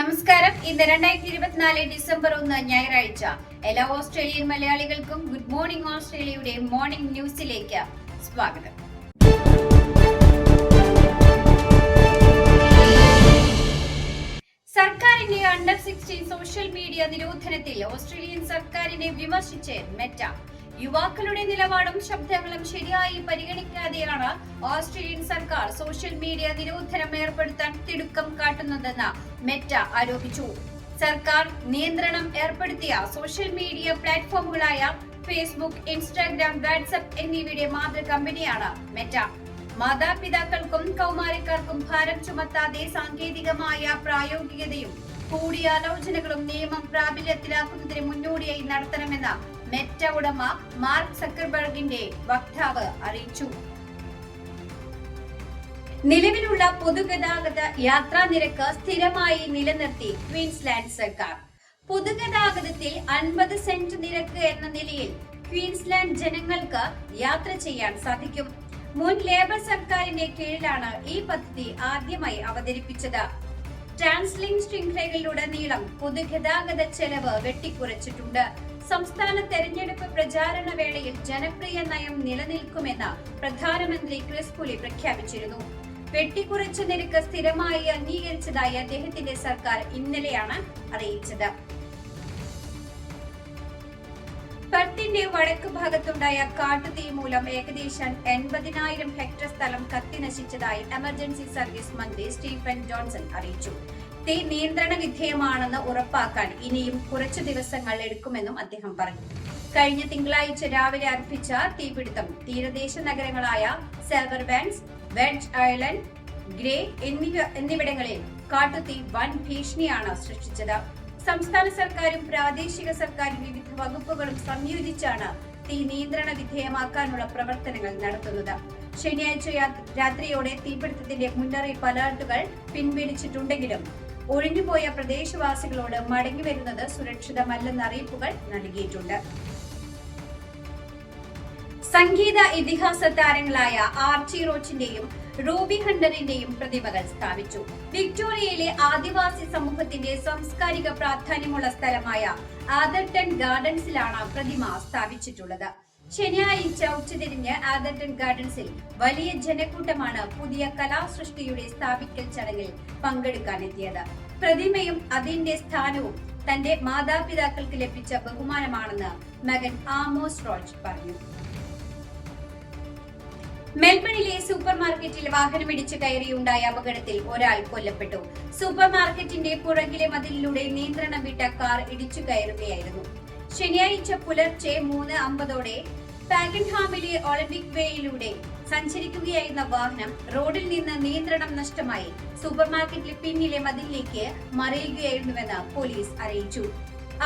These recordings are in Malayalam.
നമസ്കാരം. ഇന്ന് രണ്ടായിരത്തി ഇരുപത്തിനാല് ഡിസംബർ ഒന്ന് ഞായറാഴ്ച. എല്ലാ ഓസ്ട്രേലിയൻ മലയാളികൾക്കും ഗുഡ് മോർണിംഗ് ഓസ്ട്രേലിയയുടെ മോർണിംഗ് ന്യൂസിലേക്ക് സ്വാഗതം. സർക്കാരിന്റെ അണ്ടർ സിക്സ്റ്റീൻ സോഷ്യൽ മീഡിയ നിരോധനത്തിൽ ഓസ്ട്രേലിയൻ സർക്കാരിനെ വിമർശിച്ച് മെറ്റ. യുവാക്കളുടെ നിലപാടും ശബ്ദങ്ങളും ശരിയായി പരിഗണിക്കാതെയാണ് ഓസ്ട്രേലിയൻ സർക്കാർ സോഷ്യൽ മീഡിയ നിരോധനം ഏർപ്പെടുത്താൻ തിടുക്കം കാട്ടുന്നതെന്ന് മെറ്റ ആരോപിച്ചു. സർക്കാർ നിയന്ത്രണം ഏർപ്പെടുത്തിയ സോഷ്യൽ മീഡിയ പ്ലാറ്റ്ഫോമുകളായ ഫേസ്ബുക്ക് ഇൻസ്റ്റാഗ്രാം വാട്സ്ആപ്പ് എന്നിവയുടെ മാതൃ കമ്പനിയാണ് മെറ്റ. മാതാപിതാക്കൾക്കും കൗമാരക്കാർക്കും ഭാരം ചുമത്താതെ സാങ്കേതികമായ പ്രായോഗികതയും കൂടിയാലോചനകളും നിയമം പ്രാബല്യത്തിലാക്കുന്നതിന് മുന്നോടിയായി നടത്തണമെന്ന് മെറ്റ ഉടമ മാർക്ക് സക്കർബർഗിന്റെ വക്താവ് അറിയിച്ചു. നിലവിലുള്ള പൊതുഗതാഗത യാത്രാ നിരക്ക് സ്ഥിരമായി നിലനിർത്തി ക്വീൻസ്ലാൻഡ് സർക്കാർ. പൊതുഗതാഗതത്തിൽ അൻപത് സെന്റ് നിരക്ക് എന്ന നിലയിൽ ക്വീൻസ്ലാൻഡ് ജനങ്ങൾക്ക് യാത്ര ചെയ്യാൻ സാധിക്കും. മുൻ ലേബർ സർക്കാരിന്റെ കീഴിലാണ് ഈ പദ്ധതി ആദ്യമായി അവതരിപ്പിച്ചത്. ട്രാൻസ്ലിംഗ് ശൃംഖലകളിലുടനീളം പൊതുഗതാഗത ചെലവ് വെട്ടിക്കുറച്ചിട്ടുണ്ട്. സംസ്ഥാന തെരഞ്ഞെടുപ്പ് പ്രചാരണ വേളയിൽ ജനപ്രിയ നയം നിലനിൽക്കുമെന്ന് പ്രധാനമന്ത്രി ക്രിസ് പുലി പ്രഖ്യാപിച്ചിരുന്നു. വെട്ടിക്കുറച്ച നിരക്ക് സ്ഥിരമായി അംഗീകരിച്ചതായി അദ്ദേഹത്തിന്റെ സർക്കാർ ഇന്നലെയാണ് അറിയിച്ചത്. പത്തിന്റെ വടക്ക് ഭാഗത്തുണ്ടായ കാട്ടുതീ മൂലം ഏകദേശം എൺപതിനായിരം ഹെക്ടർ സ്ഥലം കത്തിനശിച്ചതായി എമർജൻസി സർവീസ് മന്ത്രി സ്റ്റീഫൻ ജോൺസൺ അറിയിച്ചു. തീ നിയന്ത്രണ വിധേയമാണെന്ന് ഉറപ്പാക്കാൻ ഇനിയും കുറച്ചു ദിവസങ്ങൾ എടുക്കുമെന്നും അദ്ദേഹം പറഞ്ഞു. കഴിഞ്ഞ തിങ്കളാഴ്ച രാവിലെ അർപ്പിച്ച തീപിടുത്തം തീരദേശ നഗരങ്ങളായ Cervantes Wedge Island Grey എന്നിവ എന്നിവിടങ്ങളിൽ കാട്ടുതീ വൻ ഭീഷണിയാണ് സൃഷ്ടിച്ചത്. സംസ്ഥാന സർക്കാരും പ്രാദേശിക സർക്കാരും വിവിധ വകുപ്പുകളും സംയോജിച്ചാണ് തീ നിയന്ത്രണ വിധേയമാക്കാനുള്ള പ്രവർത്തനങ്ങൾ നടത്തുന്നത്. ശനിയാഴ്ച രാത്രിയോടെ തീപിടുത്തത്തിന്റെ മുന്നറിയിപ്പ് അലർട്ടുകൾ പിൻവലിച്ചിട്ടുണ്ടെങ്കിലും ഒഴിഞ്ഞുപോയ പ്രദേശവാസികളോട് മടങ്ങിവരുന്നത് സുരക്ഷിതമല്ലെന്ന അറിയിപ്പുകൾ നൽകിയിട്ടുണ്ട്. സംഗീത ഇതിഹാസ താരങ്ങളായ ആർച്ചി റോച്ചിന്റെയും റൂബി ഹണ്ടറിന്റെയും പ്രതിമകൾ സ്ഥാപിച്ചു. വിക്ടോറിയയിലെ ആദിവാസി സമൂഹത്തിന്റെ സാംസ്കാരിക പ്രാധാന്യമുള്ള സ്ഥലമായ ആദർട്ടൺ ഗാർഡൻസിലാണ് പ്രതിമ സ്ഥാപിച്ചിട്ടുള്ളത്. ശനിയാഴ്ച ഉച്ചതിരിഞ്ഞ് ആദർട്ടൺ ഗാർഡൻസിൽ വലിയ ജനക്കൂട്ടമാണ് പുതിയ കലാസൃഷ്ടിയുടെ സ്ഥാപിക്കൽ ചടങ്ങിൽ പങ്കെടുക്കാനെത്തിയത്. പ്രതിമയും അതിന്റെ സ്ഥാനവും തന്റെ മാതാപിതാക്കൾക്ക് ലഭിച്ച ബഹുമാനമാണെന്ന് മകൻ ആമോസ് റോജ് പറഞ്ഞു. മെൽബണിലെ സൂപ്പർ മാർക്കറ്റിൽ വാഹനമിടിച്ച് കയറിയുണ്ടായ അപകടത്തിൽ ഒരാൾ കൊല്ലപ്പെട്ടു. സൂപ്പർ മാർക്കറ്റിന്റെ പുറകിലെ മതിലിലൂടെ നിയന്ത്രണം വിട്ട കാർ ഇടിച്ചു കയറുകയായിരുന്നു. ശനിയാഴ്ച പുലർച്ചെ മൂന്ന് അമ്പതോടെ പാഗൻഹാമിലെ ഒളിമ്പിക് വേയിലൂടെ സഞ്ചരിക്കുകയായിരുന്ന വാഹനം റോഡിൽ നിന്ന് നിയന്ത്രണം നഷ്ടമായി. സൂപ്പർ മാർക്കറ്റിലെ പിന്നിലെ മതിലിലേക്ക് മറിയുകയായിരുന്നുവെന്ന് പോലീസ് അറിയിച്ചു.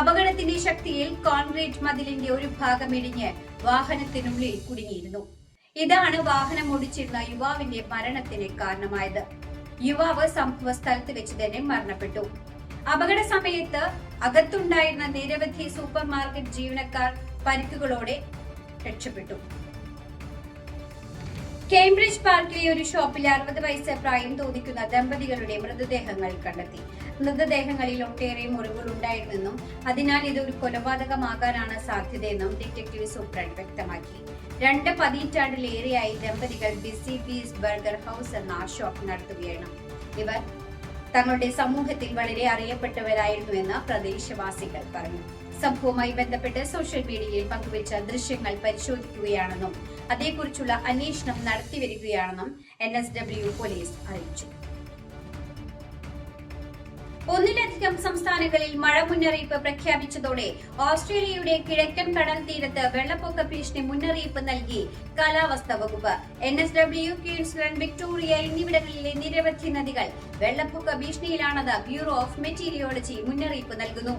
അപകടത്തിന്റെ ശക്തിയിൽ കോൺക്രീറ്റ് മതിലിന്റെ ഒരു ഭാഗം ഇടിഞ്ഞ് വാഹനത്തിനുള്ളിൽ കുടുങ്ങിയിരുന്നു. ഇതാണ് വാഹനം ഓടിച്ചിരുന്ന യുവാവിന്റെ മരണത്തിന് കാരണമായത്. യുവാവ് സംഭവ സ്ഥലത്ത് വെച്ച് തന്നെ മരണപ്പെട്ടു. അപകട സമയത്ത് അകത്തുണ്ടായിരുന്ന നിരവധി സൂപ്പർ മാർക്കറ്റ് ജീവനക്കാർ പരിക്കുകളോടെ രക്ഷപ്പെട്ടു. കേംബ്രിഡ്ജ് പാർക്കിലെ ഒരു ഷോപ്പിൽ അറുപത് വയസ്സ് പ്രായം തോന്നിക്കുന്ന ദമ്പതികളുടെ മൃതദേഹങ്ങൾ കണ്ടെത്തി. മൃതദേഹങ്ങളിൽ ഒട്ടേറെ മുറിവുകൾ ഉണ്ടായിരുന്നെന്നും അതിനാൽ ഇത് ഒരു കൊലപാതകമാകാനാണ് സാധ്യതയെന്നും ഡിറ്റക്ടീവ് സൂപ്രണ്ട് വ്യക്തമാക്കി. രണ്ട് പതിറ്റാണ്ടിലേറെയായി ദമ്പതികൾ ബിസി ബീസ് ബർഗർ ഹൗസ് എന്ന ഷോപ്പ് നടത്തുകയാണ്. ഇവർ തങ്ങളുടെ സമൂഹത്തിൽ വളരെ അറിയപ്പെട്ടവരായിരുന്നുവെന്ന് പ്രദേശവാസികൾ പറഞ്ഞു. സംഭവവുമായി ബന്ധപ്പെട്ട് സോഷ്യൽ മീഡിയയിൽ പങ്കുവച്ച ദൃശ്യങ്ങൾ പരിശോധിക്കുകയാണെന്നും അതേക്കുറിച്ചുള്ള അന്വേഷണം നടത്തിവരികയാണെന്നും എൻ എസ് ഡബ്ല്യു പോലീസ് അറിയിച്ചു. ഒന്നിലധികം സംസ്ഥാനങ്ങളിൽ മഴ മുന്നറിയിപ്പ് പ്രഖ്യാപിച്ചതോടെ ഓസ്ട്രേലിയയുടെ കിഴക്കൻ കടൽ തീരത്ത് വെള്ളപ്പൊക്ക ഭീഷണി മുന്നറിയിപ്പ് നൽകി. കാലാവസ്ഥാ വകുപ്പ് N S W Queensland Victoria എന്നിവിടങ്ങളിലെ നിരവധി നദികൾ വെള്ളപ്പൊക്ക ഭീഷണിയിലാണെന്ന് ബ്യൂറോ ഓഫ് മെറ്റീരിയോളജി മുന്നറിയിപ്പ് നൽകുന്നു.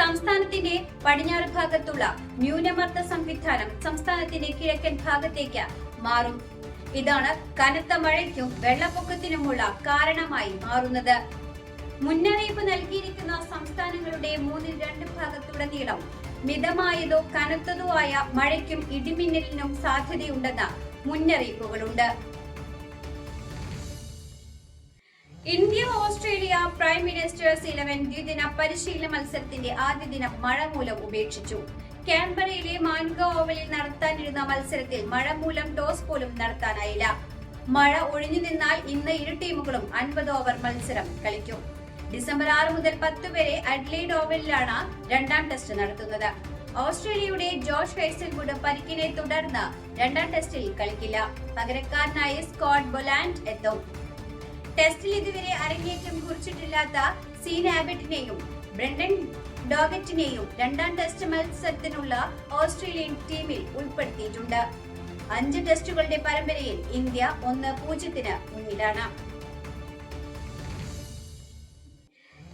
സംസ്ഥാനത്തിന്റെ പടിഞ്ഞാറ് ഭാഗത്തുള്ള ന്യൂനമർദ്ദ സംവിധാനം സംസ്ഥാനത്തിന്റെ കിഴക്കൻ ഭാഗത്തേക്ക് മാറും. ഇതാണ് കനത്ത മഴയ്ക്കും വെള്ളപ്പൊക്കത്തിനുമുള്ള കാരണമായി മാറുന്നത്. മുന്നറിയിപ്പ് നൽകിയിരിക്കുന്ന സംസ്ഥാനങ്ങളുടെ മൂന്നിൽ രണ്ട് ഭാഗത്തുടനീളം മിതമായതോ കനത്തതോ ആയ മഴയ്ക്കും ഇടിമിന്നലിനും സാധ്യതയുണ്ടെന്ന മുന്നറിയിപ്പുകളുണ്ട്. India Australia prime ministers eleven ദ്വിദിന പരിശീലന മത്സരത്തിന്റെ ആദ്യ ദിനം മഴ മൂലം ഉപേക്ഷിച്ചു. കാൻബറയിലെ മാൻഗ ഓവലിൽ നടത്താനിരുന്ന മത്സരത്തിൽ മഴ മൂലം ടോസ് പോലും നടത്താനായില്ല. മഴ ഒഴിഞ്ഞു നിന്നാൽ ഇന്ന് ഇരു ടീമുകളും അൻപത് ഓവർ മത്സരം കളിക്കും. ഡിസംബർ ആറ് മുതൽ പത്ത് വരെ അഡ്ലൈഡ് ഓവലിലാണ് രണ്ടാം ടെസ്റ്റ് നടത്തുന്നത്. ഓസ്ട്രേലിയയുടെ ജോഷ് ഹൈസൽവുഡ് പരിക്കിനെ തുടർന്ന് രണ്ടാം ടെസ്റ്റിൽ കളിക്കില്ല. പകരക്കാരനായി സ്കോട്ട് ബൊലാൻഡ് എത്തും. ടെസ്റ്റിൽ ഇതുവരെ അരങ്ങേറ്റം കുറിച്ചിട്ടില്ലാത്ത സീൻ ആബിറ്റിനെയും ബ്രണ്ടൻ ഡോഗറ്റിനെയും രണ്ടാം ടെസ്റ്റ് മത്സരത്തിനുള്ള ഓസ്ട്രേലിയൻ ടീമിൽ ഉൾപ്പെടുത്തിയിട്ടുണ്ട്. അഞ്ച് ടെസ്റ്റുകളുടെ പരമ്പരയിൽ ഇന്ത്യ ഒന്ന് പൂജ്യത്തിന് മുന്നിലാണ്.